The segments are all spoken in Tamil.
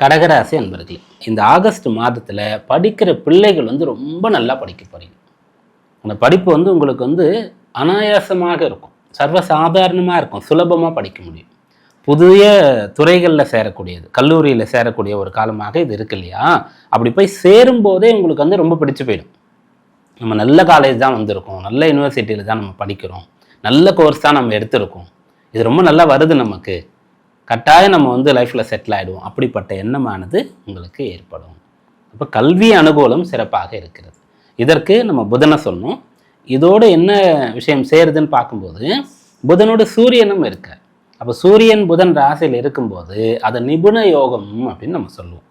கடகராசி அன்பர்களே இந்த ஆகஸ்ட் மாதத்தில் படிக்கிற பிள்ளைகள் வந்து ரொம்ப நல்லா படிக்க போகிறீங்க அந்த படிப்பு வந்து உங்களுக்கு வந்து அனாயாசமாக இருக்கும். சர்வசாதாரணமாக இருக்கும். சுலபமாக படிக்க முடியும். புதிய துறைகளில் சேரக்கூடியது கல்லூரியில் சேரக்கூடிய ஒரு காலமாக இது இருக்கு இல்லையா? அப்படி போய் சேரும்போதே உங்களுக்கு வந்து ரொம்ப பிடிச்சு போயிடும். நம்ம நல்ல காலேஜ் தான் வந்திருக்கோம். நல்ல யூனிவர்சிட்டியில் தான் நம்ம படிக்கிறோம். நல்ல கோர்ஸ் தான் நம்ம எடுத்திருக்கோம். இது ரொம்ப நல்லா வருது நமக்கு. கட்டாயம் நம்ம வந்து லைஃப்பில் செட்டில் ஆகிடுவோம் அப்படிப்பட்ட எண்ணமானது உங்களுக்கு ஏற்படும். அப்போ கல்வி அனுகூலம் சிறப்பாக இருக்கிறது. இதற்கு நம்ம புதனை சொன்னோம் இதோடு என்ன விஷயம் சேருதுன்னு பார்க்கும்போது புதனோட சூரியனும் இருக்க அப்போ சூரியன் புதன் ராசியில் இருக்கும்போது அதை நிபுண யோகம் அப்படின்னு நம்ம சொல்லுவோம்.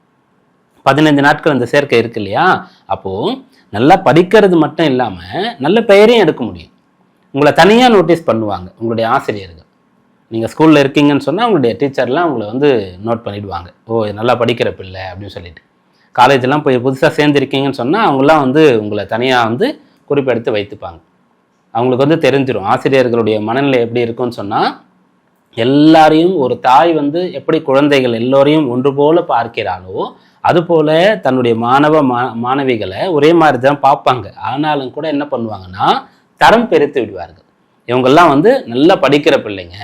பதினைந்து நாட்கள் இந்த சேர்க்கை இருக்கு இல்லையா? அப்போது நல்லா படிக்கிறது மட்டும் இல்லாமல் நல்ல பெயரையும் எடுக்க முடியும். உங்களை தனியாக நோட்டீஸ் பண்ணுவாங்க உங்களுடைய ஆசிரியர்கள். நீங்கள் ஸ்கூலில் இருக்கீங்கன்னு சொன்னால் உங்களுடைய டீச்சர்லாம் உங்களை வந்து நோட் பண்ணிவிடுவாங்க ஓ நல்லா படிக்கிற பிள்ளை அப்படின்னு சொல்லிட்டு. காலேஜெலாம் போய் புதுசாக சேர்ந்துருக்கீங்கன்னு சொன்னால் அவங்களாம் வந்து உங்களை தனியாக வந்து குறிப்பெடுத்து வைத்துப்பாங்க. அவங்களுக்கு வந்து தெரிஞ்சிடும் ஆசிரியர்களுடைய மனநிலை எப்படி இருக்கும்னு சொன்னால் எல்லாரையும் ஒரு தாய் வந்து எப்படி குழந்தைகள் எல்லோரையும் ஒன்று போல பார்க்கிறாளோ அதுபோல் தன்னுடைய மாணவ மா மாணவிகளை ஒரே மாதிரி தான் பார்ப்பாங்க. ஆனாலும் கூட என்ன பண்ணுவாங்கன்னா தரம் பெருத்து விடுவார்கள். இவங்கெல்லாம் வந்து நல்லா படிக்கிற பிள்ளைங்க.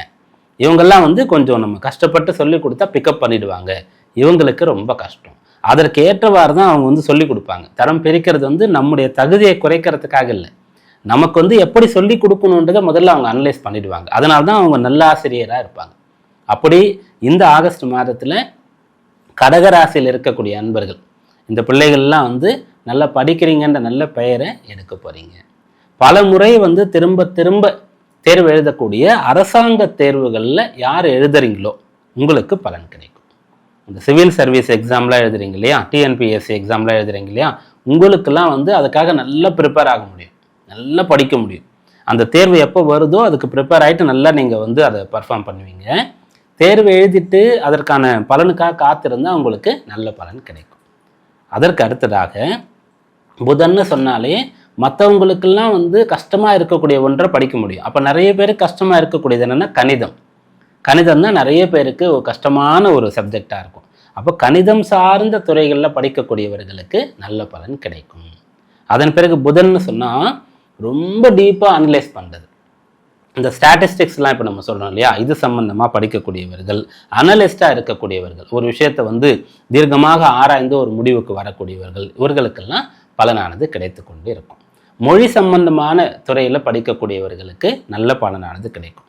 இவங்கெல்லாம் வந்து கொஞ்சம் நம்ம கஷ்டப்பட்டு சொல்லி கொடுத்தா பிக்கப் பண்ணிடுவாங்க. இவங்களுக்கு ரொம்ப கஷ்டம். அதற்கு ஏற்றவாறு தான் அவங்க வந்து சொல்லி கொடுப்பாங்க. தரம் பிரிக்கிறது வந்து நம்முடைய தகுதியை குறைக்கிறதுக்காக இல்லை. நமக்கு வந்து எப்படி சொல்லி கொடுக்கணுன்றதை முதல்ல அவங்க அனலைஸ் பண்ணிடுவாங்க. அதனால தான் அவங்க நல்ல ஆசிரியராக இருப்பாங்க. அப்படி இந்த ஆகஸ்ட் மாதத்தில் கடகராசியில் இருக்கக்கூடிய அன்பர்கள் இந்த பிள்ளைகள்லாம் வந்து நல்லா படிக்கிறீங்கன்ற நல்ல பெயரை எடுக்க போகிறீங்க பல முறை வந்து திரும்ப திரும்ப தேர்வு எழுதக்கூடிய அரசாங்க தேர்வுகளில் யார் எழுதுறீங்களோ உங்களுக்கு பலன் கிடைக்கும். இந்த சிவில் சர்வீஸ் எக்ஸாம்லாம் எழுதுறீங்க இல்லையா? டிஎன்பிஎஸ்சி எக்ஸாம்லாம் எழுதுறீங்க இல்லையா? உங்களுக்கெல்லாம் வந்து அதுக்காக நல்லா ப்ரிப்பேர் ஆக முடியும். நல்லா படிக்க முடியும். அந்த தேர்வு எப்போ வருதோ அதுக்கு ப்ரிப்பேர் ஆகிட்டு நல்லா நீங்கள் வந்து அதை பர்ஃபார்ம் பண்ணுவீங்க. தேர்வு எழுதிட்டு அதற்கான பலனுக்காக காத்திருந்தால் உங்களுக்கு நல்ல பலன் கிடைக்கும். அதற்கு அடுத்ததாக புதன்னு சொன்னாலே மற்றவங்களுக்கெல்லாம் வந்து கஷ்டமாக இருக்கக்கூடிய ஒன்றை படிக்க முடியும். அப்போ நிறைய பேருக்கு கஷ்டமாக இருக்கக்கூடியது என்னென்னா கணிதம். கணிதம் தான் நிறைய பேருக்கு ஒரு கஷ்டமான ஒரு சப்ஜெக்டாக இருக்கும். அப்போ கணிதம் சார்ந்த துறைகளில் படிக்கக்கூடியவர்களுக்கு நல்ல பலன் கிடைக்கும். அதன் பிறகு புதன்னு சொன்னால் ரொம்ப டீப்பாக அனலைஸ் பண்ணுறது இந்த ஸ்டாட்டிஸ்டிக்ஸ்லாம் இப்போ நம்ம சொல்கிறோம் இல்லையா? இது சம்மந்தமாக படிக்கக்கூடியவர்கள் அனலிஸ்டாக இருக்கக்கூடியவர்கள் ஒரு விஷயத்தை வந்து தீர்க்கமாக ஆராய்ந்து ஒரு முடிவுக்கு வரக்கூடியவர்கள் இவர்களுக்கெல்லாம் பலனானது கிடைத்து கொண்டு இருக்கும். மொழி சம்பந்தமான துறையில் படிக்கக்கூடியவர்களுக்கு நல்ல பலனானது கிடைக்கும்.